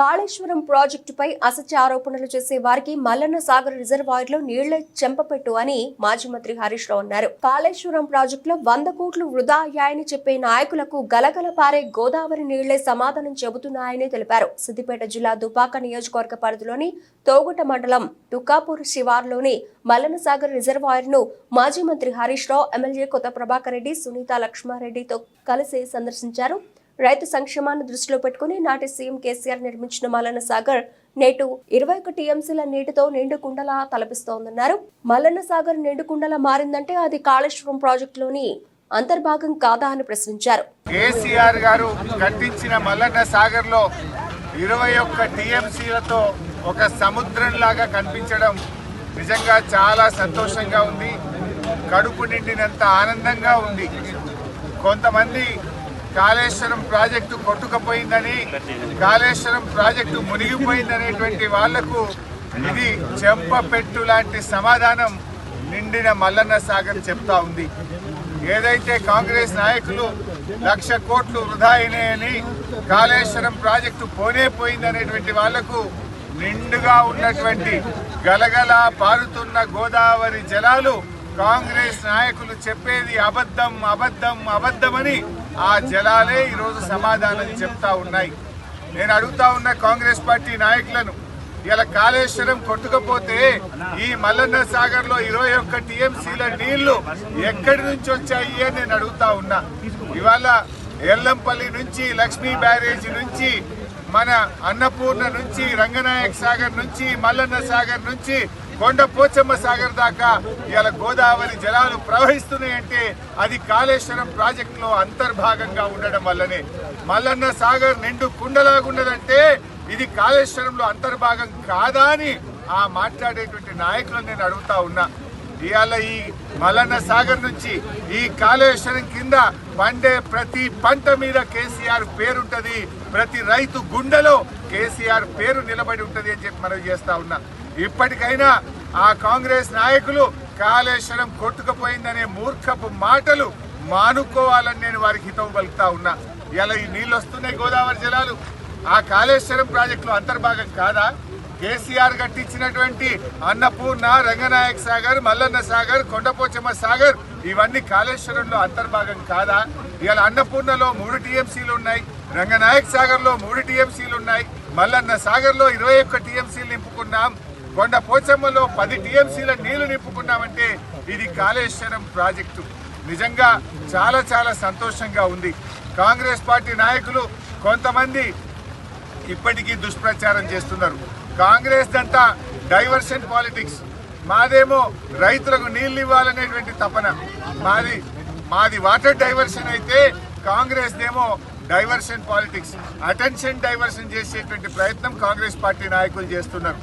కాళేశ్వరం ప్రాజెక్టుపై అసత్య ఆరోపణలు చేసే వారికి మల్లన్న సాగర్ రిజర్వాయర్లో నీళ్ళ చెంపపెట్టు అని మాజీ మంత్రి హరీష్ రావు అన్నారు. కాళేశ్వరం ప్రాజెక్టులో వంద కోట్లు వృధా అయ్యాయని చెప్పే నాయకులకు గలగల పారే గోదావరి నీళ్ళే సమాధానం చెబుతున్నాయని తెలిపారు. సిద్దిపేట జిల్లా దుపాక నియోజకవర్గ పరిధిలోని తోగుట మండలం తుకాపూర్ శివార్లోని మల్లన్న సాగర్ రిజర్వాయర్ను మాజీ మంత్రి హరీష్ రావు ఎమ్మెల్యే కొత్త ప్రభాకర్ రెడ్డి సునీత లక్ష్మారెడ్డితో కలిసి సందర్శించారు. రైతు సంక్షేమాన్ని దృష్టిలో పెట్టుకుని నాటి సీఎం కేసీఆర్ నిర్మించిన మల్లన్న సాగర్ నేటు ఇరవై ఒక టీఎంసీల నీటితో నిండు కుండలా తలపిస్తోందన్నారు. మల్లన్న సాగర్ నిండు కుండలా మారిందంటే అది కాళేశ్వరం ప్రాజెక్టులోని అంతర్భాగం కాదా అని ప్రశ్నించారు. కేసీఆర్ గారు కట్టించిన మల్లన్న సాగర్లో ఇరవై ఒక్క టీఎంసీలతో ఒక సముద్రం లాగా కనిపించడం నిజంగా చాలా సంతోషంగా ఉంది. కడుపు నిండినంత ఆనందంగా ఉంది. కొంతమంది కాళేశ్వరం ప్రాజెక్టు కొట్టుకుపోయిందని కాళేశ్వరం ప్రాజెక్టు మునిగిపోయిందనేటువంటి వాళ్ళకు ఇది చెంపపెట్టు లాంటి సమాధానం నిండిన మల్లన్న సాగర్ చెప్తా ఉంది. ఏదైతే కాంగ్రెస్ నాయకులు లక్ష కోట్లు వృధా అయినాయని కాళేశ్వరం ప్రాజెక్టు పోనే పోయిందనేటువంటి వాళ్ళకు నిండుగా ఉన్నటువంటి గలగల పారుతున్న గోదావరి జలాలు కాంగ్రెస్ నాయకులు చెప్పేది అబద్ధం అబద్ధం అబద్ధమని ఆ జలాలే ఈరోజు సమాధానం చెప్తా ఉన్నాయి. నేను అడుగుతా ఉన్న కాంగ్రెస్ పార్టీ నాయకులను ఇలా కాళేశ్వరం కొట్టుకపోతే ఈ మల్లన్న సాగర్లో ఇరవై ఒక్క టీఎంసీల నీళ్ళు ఎక్కడి నుంచి వచ్చాయి అని నేను అడుగుతా ఉన్నా. ఇవాళ ఎల్లంపల్లి నుంచి లక్ష్మీ బ్యారేజీ నుంచి మన అన్నపూర్ణ నుంచి రంగనాయక్ సాగర్ నుంచి మల్లన్న సాగర్ నుంచి కొండ పోచమ్మ సాగర్ దాకా ఇలా గోదావరి జలాలు ప్రవహిస్తున్నాయంటే అది కాళేశ్వరం ప్రాజెక్టులో అంతర్భాగంగా ఉండడం వల్లనే. మల్లన్న సాగర్ నిండు కుండలాగున్నదంటే ఇది కాళేశ్వరంలో అంతర్భాగం కాదా అని ఆ మాట్లాడేటువంటి నాయకులను నేను అడుగుతా ఉన్నా. ఇవాళ ఈ మల్లన్న సాగర్ నుంచి ఈ కాళేశ్వరం కింద పండే ప్రతి పంట మీద కేసీఆర్ పేరుంటది. ప్రతి రైతు గుండెలో కేసీఆర్ పేరు నిలబడి ఉంటది అని చెప్పి మనం చేస్తా ఉన్నా. ఇప్పటికైనా ఆ కాంగ్రెస్ నాయకులు కాళేశ్వరం కొట్టుకుపోయిందనే మూర్ఖపు మాటలు మానుకోవాలని నేను వారికి హితం పలుకుతా ఉన్నా. ఇలా ఈ నీళ్ళు వస్తున్నాయి గోదావరి జలాలు. ఆ కాళేశ్వరం ప్రాజెక్టులో అంతర్భాగం కాదా? కేసీఆర్ కట్టించినటువంటి అన్నపూర్ణ రంగనాయక్ సాగర్ మల్లన్న సాగర్ కొండపోచమ్మ సాగర్ ఇవన్నీ కాళేశ్వరంలో అంతర్భాగం కాదా? ఇవాళ అన్నపూర్ణలో మూడు టీఎంసీలు ఉన్నాయి రంగనాయక్ సాగర్లో మూడు టీఎంసీలు ఉన్నాయి మల్లన్న సాగర్లో ఇరవై ఒక్క టీఎంసీలు నింపుకున్నాం కొండ పోచమ్మలో పది టీఎంసీల నీళ్ళు నింపుకున్నామంటే ఇది కాళేశ్వరం ప్రాజెక్టు. నిజంగా చాలా చాలా సంతోషంగా ఉంది. కాంగ్రెస్ పార్టీ నాయకులు కొంతమంది ఇప్పటికీ దుష్ప్రచారం చేస్తున్నారు. కాంగ్రెస్ దంతా డైవర్షన్ పాలిటిక్స్. మాదేమో రైతులకు నీళ్ళు ఇవ్వాలనేటువంటి తపన. మాది మాది వాటర్ డైవర్షన్ అయితే కాంగ్రెస్ దేమో డైవర్షన్ పాలిటిక్స్. అటెన్షన్ డైవర్షన్ చేసేటువంటి ప్రయత్నం కాంగ్రెస్ పార్టీ నాయకులు చేస్తున్నారు.